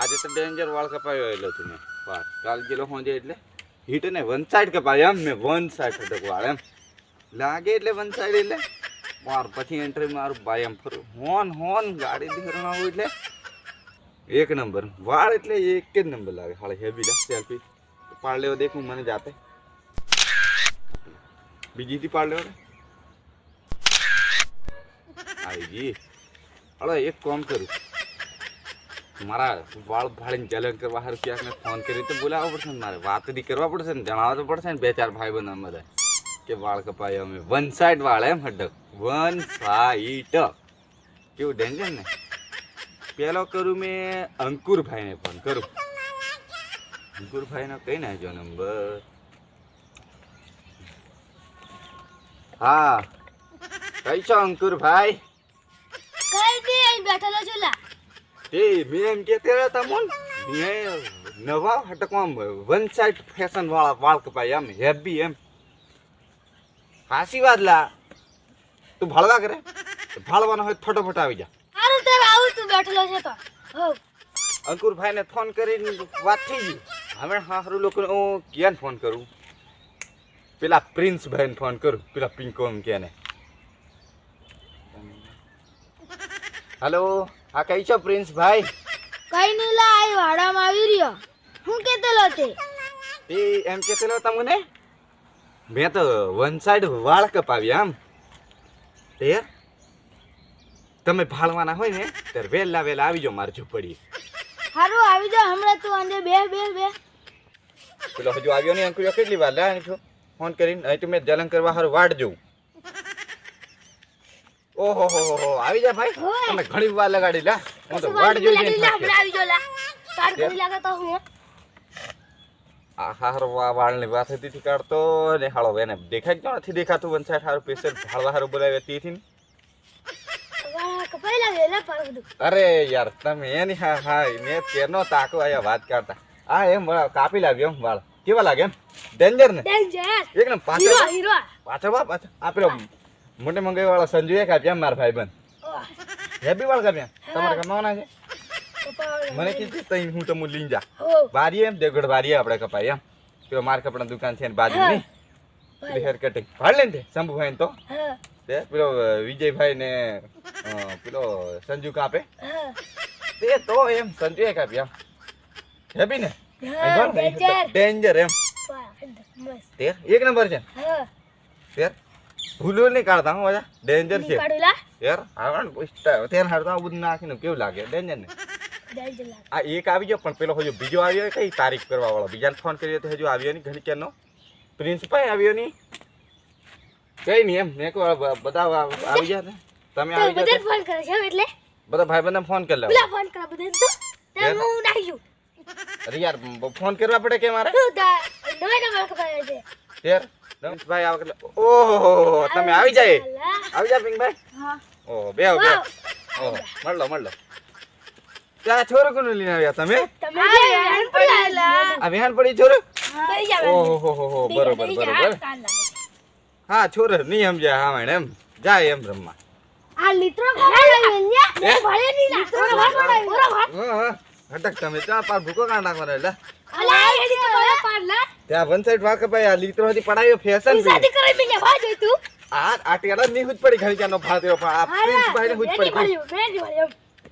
આજે તો ડેન્જર વાળ કપાયો એટલે તું મેં. વાળ કાલ ગયેલો હોજે એટલે હીટ ને વન સાઈડ કપાય એમ મેં વન સાઈડ ફટક વાળ એમ. લાગે એટલે વન સાઈડ એટલે. માર પછી એન્ટ્રી મારું ભાઈ એમ ફરું. હોન હોન, ગાડી આવું એટલે. એક નંબર વાળ એટલે એક જ નંબર લાગે. હાલે હેવી લા સેલ્ફી પાડ લેવો દેખું મને જાતે બીજી થી પાડ લેવો આવી ગઈ. હલો, એક કોમ કરું. મારા વાળ ભાળીને ચેલેન્જ કરવા હારું ક્યાંક ફોન કરી તો બોલાવવો પડશે ને મારે. વાત બી કરવા પડશે ને, જણાવવા તો પડશે ને, બે ચાર ભાઈ બંધ. અમારે કે વાળ કપાય અમે. વન સાઈડ વાળ એમ હડક. વન સાઈડ કેવું ડેન્જર ને? પેલો કરું મેં અંકુરભાઈને ફોન કરું. અંકુરભાઈનો કઈ નાખજો નંબર હા. કઈ છો અંકુરભાઈ? કઈ બેઠેલો છું લા. તે મેં એમ કહેતે રહ્યા તમોન મેં નવા હટકમાં વન સાઈડ ફેશન વાળા વાળ કપાય એમ હેબી એમ. હાસી વાત લા. તું ભાળવા કરે? ભાળવાનો હોય ફટોફટ આવી જા. હારું આવું તું બેઠેલો છે તો. હો અંકુરભાઈને ફોન કરીને વાત થઈ ગઈ. હવે હારું લોકો હું ક્યાં ફોન કરું? પેલા પ્રિન્સ ભાઈને ફોન કરું પેલા પિંકોમ કે હલો હા કઈ છો પ્રિન્સ ભાઈ? કઈ નહીં લા આ વાડામાં આવી રહ્યો. હું કેતેલો તે? એ એમ કેતેલો તમને? મેં તો વન સાઈડ વાળ કપાવ્યા આમ. તે તમે ભાળવાના હોય ને ત્યારે વહેલા વહેલા આવી જાઓ મારી પડી હારું આવી જા હમણાં તું અંદર બે બે બે. પેલો હજુ આવ્યો નહીં અંકુરિયો કેટલી વાર લે છો? ફોન કરીને અહીં તો મેં જલન કરવા હારું વાડ જોઉં. ઓહો હો હો હો આવી જા ભાઈ. તમે ઘણી વાર લગાડી લા. હું તો વાડ જોઈ જઈને લા, હમણાં આવી જો લા. તાર કોઈ ઘડી લાગે તો હું. આહાર વા વાળની વાત હતી થી કાઢતો ને હાળો એને દેખાય જ નથી દેખાતું વન સાઈડ હારું પેશન્ટ ભાળવા હારું બોલાવે તેથી અરે યાર તમે એની હા હા મેં તેનો તાકો આયા વાત કરતા. આ એમ કાપી લાવ્યો એમ વાળ. કેવા લાગે એમ? ડેન્જર ને? ડેન્જર એકદમ હીરો પાછળ હીરો. પાછળ બા પાછળ. આ પેલો મોટે મંગાઈ વાળા સંજુ એક આપ્યા મારા ભાઈ બંધ ઓહ, હેપી વાળ કાપ્યા? તમારે કમાવાના છે? મને કીધું તઈ હું તમને લઈને જા. હો. વારીએ એમ દેગડ વારીએ આપણે કપાય એમ. પેલો માર કપડા દુકાન છે ને બાજુ નહીં પેલી હેર કટિંગ ભાડ લે ને શંભુભાઈ તો. તે પેલો વિજયભાઈ ને પેલો સંજુ કાપે. તે તો એમ સંજુ કાપ્યા આપ્યા હેપી ને? હા ડેન્જર. એમ. તેર? એક નંબર છે. હા. તેર? ભૂલું નહીં કાઢતા હું મજા ડેન્જર છે. યાર આવે ને પૂછતા તેર હાડતા બધું નાખીને કેવું લાગે? ડેન્જર ને? આ એક આવી ગયો પણ પેલો હજુ બીજો આવ્યો કઈ તારીખ કરવા વાળો બીજાને ફોન કર્યો તો હજુ આવ્યો નહીં ઘણી કેનો પ્રિન્સિપાલ આવ્યો નહીં? કઈ નહીં એમ મેં કહું આ બધા આવી ગયા ને તમે આવી બધા ગયા ફોન કરે છે એટલે? બધા ભાઈ બંને ફોન કરી લો પેલા ફોન કરા બધા તો. હું નાખ્યું અરે યાર ફોન કરવા પડે કે મારે? નવા નંબર કપાય છે. યાર રમેશભાઈ આવો એટલે ઓહો તમે આવી જાય આવી જા પિંકભાઈ. હા. ઓહો બે બે. ઓહો મળલો મળલો. ત્યાં છોરો કોને લઈને આવ્યા તમે? આ વિહાન પડી છોરો? ઓહો હો હો હો બરોબર બરોબર. હા છોરો નહીં સમજ્યા હા મેડમ. જાય એમ રમવા. આ લીત્રો ખવાય વેન્યા હે? ભળે ની લા. ઓરા ભાત પડાય? ઓરા ભાત હા હા. હટક તમે ત્યાં પાર ભૂકો કાઢ નાખવાનો એટલે ત્યાં વન સાઈડ વાકે ભાઈ આ લીત્રો હતી પડાયો ફેશન તું શાદી કરે મેં ભા જોઈ તું. આ આ ટેડા ની હુજ પડી ઘણી જાનો ફાળ્યો પણ આ પ્રિન્સ ભાઈ ને હુજ પડી ભળ્યું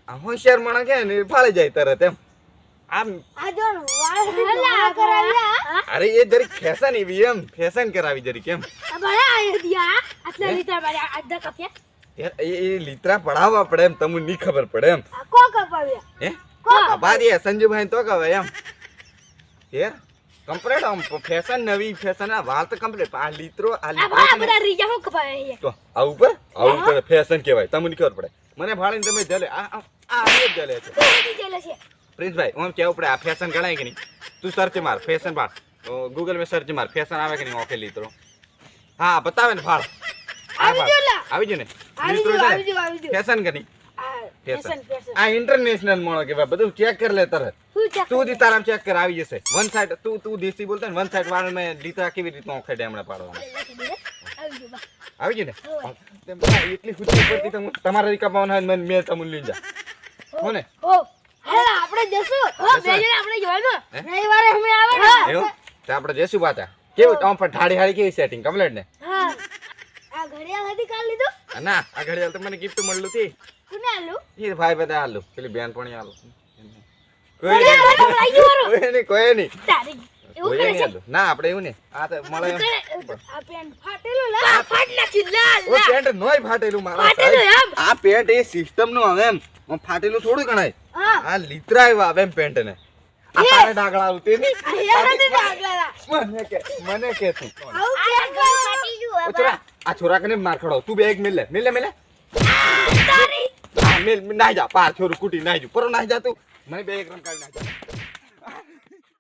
આ હોશિયાર માણસ કે ને ફાળી જાય તરત એમ. આમ આ જો વાળ હલા કરાવ્યા અરે એ જરી ફેશન એવી એમ ફેશન કરાવી જરીક એમ. આ ભળે આ દિયા આટલા લીટર મારે આડા કપ્યા યાર એ એ લીતરા પડાવવા પડે એમ તમને નહીં ખબર પડે એમ. કો કપાવ્યા હે? કો સંજુભાઈ તો કહે એમ. યાર કમ્પ્લીટ આમ ફેશન નવી ફેશન આ વાત કમ્પ્લીટ આ લીત્રો આ આ લીતરો ને, બધા રીજા હું કપાવ્યા તો આ ઉપર? આ ઉપર ફેશન કહેવાય. તમને ખબર પડે. મને ભાળીને તમે જલે. આ આ આ જલે છે. જેલે છે. પ્રિન્સભાઈ આમ કેવું પડે આ ફેશન ગણાય કે નહીં? તું સર્ચ માર ફેશન ભાડ ગૂગલ મે સર્ચ માર ફેશન આવે કે નહીં ઓકે લીત્રો. હા બતાવે ને આ આવી ભાળ. લા. આવી ગયો ને? લીતરો આવી જો આવી જો ફેશન કે નહીં? ફેશન આ ઇન્ટરનેશનલ મોણો કે બધું ચેક કરી લે તરત. તું દી તારામ ચેક કર આવી જશે. વન સાઈડ તું તું દેશી બોલતો ને વન સાઈડ વાળ મેં લીતરા કેવી રીતના ઓખે ડેમણે પાડવાના. આવી ગયો ને? એટલી ખુશી પડતી તમારે કમાવાના હોય મેં તમને લઈ જા હો ને આપણે જઈશું હા, બે જણે આપણે જવાનું. રવિવારે અમે આવે એવું? તો આપણે જઈશું પાછા. કેવું? પણ ઠાડી હાડી કેવી સેટિંગ કમ્પ્લેટ ને? હા. આ ઘડિયાળ હતી કાલ લીધું? ના આ ઘડિયાળ તો મને ગિફ્ટ મળલું હતી કોને આલું એ ભાઈ બધા હાલો પેલી બેન પણ અરે, કોઈ નહીં. કોઈ નહીં ના આપણે એવું ને આ તો મળે. આ પેન્ટ ફાટેલું લા. ફાટ નાખી લા ઓ પેન્ટ નોય ફાટેલું મારા ફાટેલું. આ પેન્ટ એ સિસ્ટમ નો આવે એમ ફાટેલું થોડું ગણાય. આ લીતરા એવા આવે એમ પેન્ટ ને આ તારે આવતી મને કે મને કે તું. આ છોરા કને માર ખડો તું બે એક મિલે મિલે મિલ નાઈ જા પાર છોરું કુટી નાઈ જા. પરો નાઈ જા તું. મને બે એક રમ કાઢી નાખ